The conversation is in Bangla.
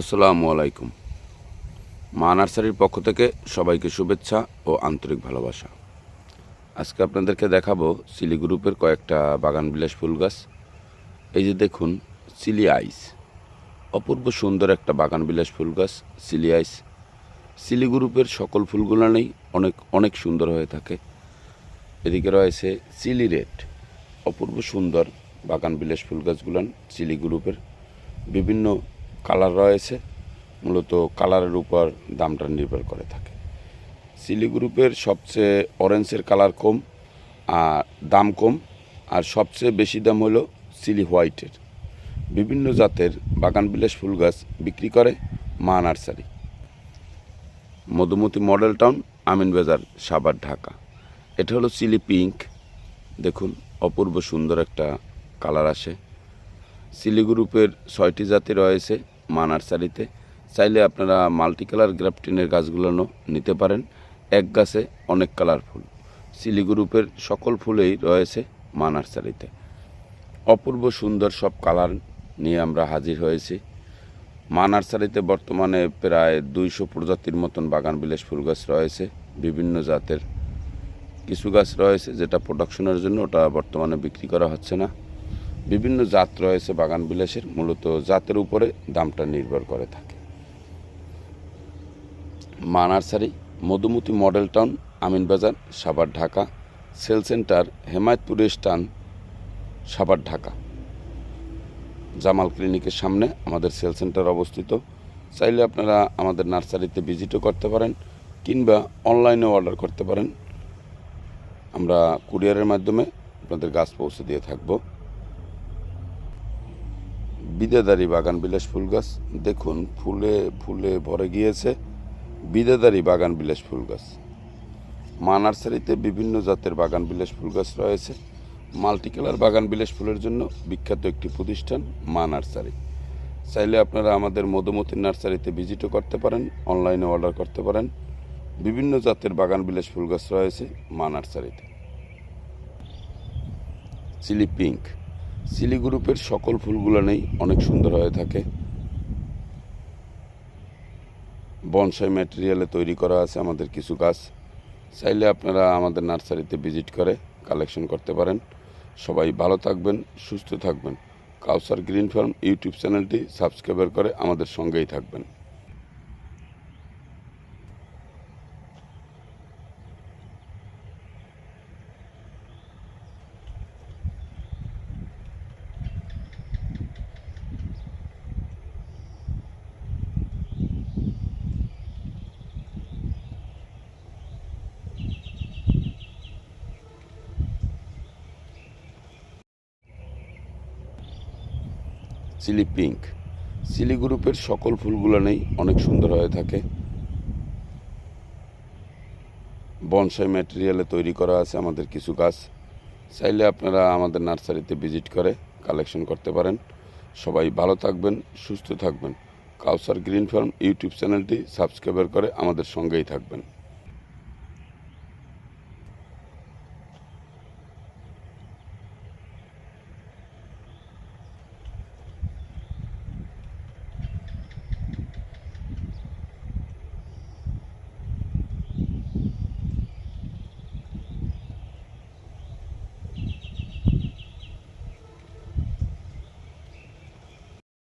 আসসালামু আলাইকুম। মা নার্সারির পক্ষ থেকে সবাইকে শুভেচ্ছা ও আন্তরিক ভালোবাসা। আজকে আপনাদেরকে দেখাবো সিলি গ্রুপের কয়েকটা বাগান বিলাস ফুল গাছ। এই যে দেখুন, সিলি আইস। অপূর্ব সুন্দর একটা বাগান বিলাস ফুল গাছ, সিলি আইস। সিলি গ্রুপের সকল ফুলগুলো নেই, অনেক অনেক সুন্দর হয়ে থাকে। এদিকে রয়েছে সিলি রেড। অপূর্ব সুন্দর বাগান বিলাস ফুল গাছগুলান সিলি গ্রুপের। বিভিন্ন কালার রয়েছে, মূলত কালারের উপর দামটা নির্ভর করে থাকে। সিলি গ্রুপের সবচেয়ে অরেঞ্জের কালার কম, আর দাম কম, আর সবচেয়ে বেশি দাম হলো সিলি হোয়াইটের। বিভিন্ন জাতের বাগান বিলাস ফুল গাছ বিক্রি করে Maa nursery. Madhumati model town, Amin Bazar Savar Dhaka. এটা হলো সিলি পিঙ্ক। দেখুন, অপূর্ব সুন্দর একটা কালার আসে। সিলি গ্রুপের ছয়টি জাতি রয়েছে। মা নার্সারিতে চাইলে আপনারা মাল্টি কালার গ্রাফটিনের গাছগুলো নিতে পারেন। এক গাছে অনেক কালার ফুল সিলি গ্রুপের সকল ফুলেই রয়েছে মা নার্সারিতে অপূর্ব সুন্দর সব কালার নিয়ে আমরা হাজির হয়েছি। মা নার্সারিতে বর্তমানে প্রায় দুইশো প্রজাতির মতন বাগান বিলাস ফুল গাছ রয়েছে, বিভিন্ন জাতের। কিছু গাছ রয়েছে যেটা প্রোডাকশনের জন্য, ওটা বর্তমানে বিক্রি করা হচ্ছে না। বিভিন্ন জাত রয়েছে বাগান বিলাসের, মূলত জাতের উপরে দামটা নির্ভর করে থাকে। Maa nursery Madhumati model town, Aminbazar, Savar Dhaka, sale centre, Hemayetpur stand Savar Dhaka. Jamal ক্লিনিকের সামনে আমাদের সেল সেন্টার অবস্থিত। চাইলে আপনারা আমাদের নার্সারিতে ভিজিটও করতে পারেন কিংবা অনলাইনে অর্ডার করতে পারেন। আমরা কুরিয়ারের মাধ্যমে আপনাদের গাছ পৌঁছে দিয়ে থাকব। বিদেদারি বাগান বিলাস ফুল গাছ। দেখুন, ফুলে ফুলে ভরে গিয়েছে। বিদেদারি বাগান বিলাস ফুল গাছ। মা নার্সারিতে বিভিন্ন জাতের বাগান বিলাস ফুল গাছ রয়েছে। মাল্টি কালার বাগান বিলাস ফুলের জন্য বিখ্যাত একটি প্রতিষ্ঠান, মা নার্সারি। চাইলে আপনারা আমাদের মধুমতি নার্সারিতে ভিজিটও করতে পারেন, অনলাইনে অর্ডার করতে পারেন। বিভিন্ন জাতের বাগান বিলাস ফুল গাছ রয়েছে মা নার্সারিতে। Chilli pink. সিলি গ্রুপের সকল ফুলগুলো নেই, অনেক সুন্দর হয়ে থাকে। বনসাই ম্যাটেরিয়ালে তৈরি করা আছে আমাদের কিছু গাছ। চাইলে আপনারা আমাদের নার্সারিতে ভিজিট করে কালেকশন করতে পারেন। সবাই ভালো থাকবেন, সুস্থ থাকবেন। কাউসার গ্রিন ফার্ম ইউটিউব চ্যানেলটি সাবস্ক্রাইবার করে আমাদের সঙ্গেই থাকবেন। Seely pink. সিলি গ্রুপের সকল ফুলগুলো নেই, অনেক সুন্দর হয়ে থাকে। বনসাই ম্যাটেরিয়ালে তৈরি করা আছে আমাদের কিছু গাছ। চাইলে আপনারা আমাদের নার্সারিতে ভিজিট করে কালেকশন করতে পারেন। সবাই ভালো থাকবেন, সুস্থ থাকবেন। কাউসার গ্রিন ফার্ম ইউটিউব চ্যানেলটি সাবস্ক্রাইবার করে আমাদের সঙ্গেই থাকবেন।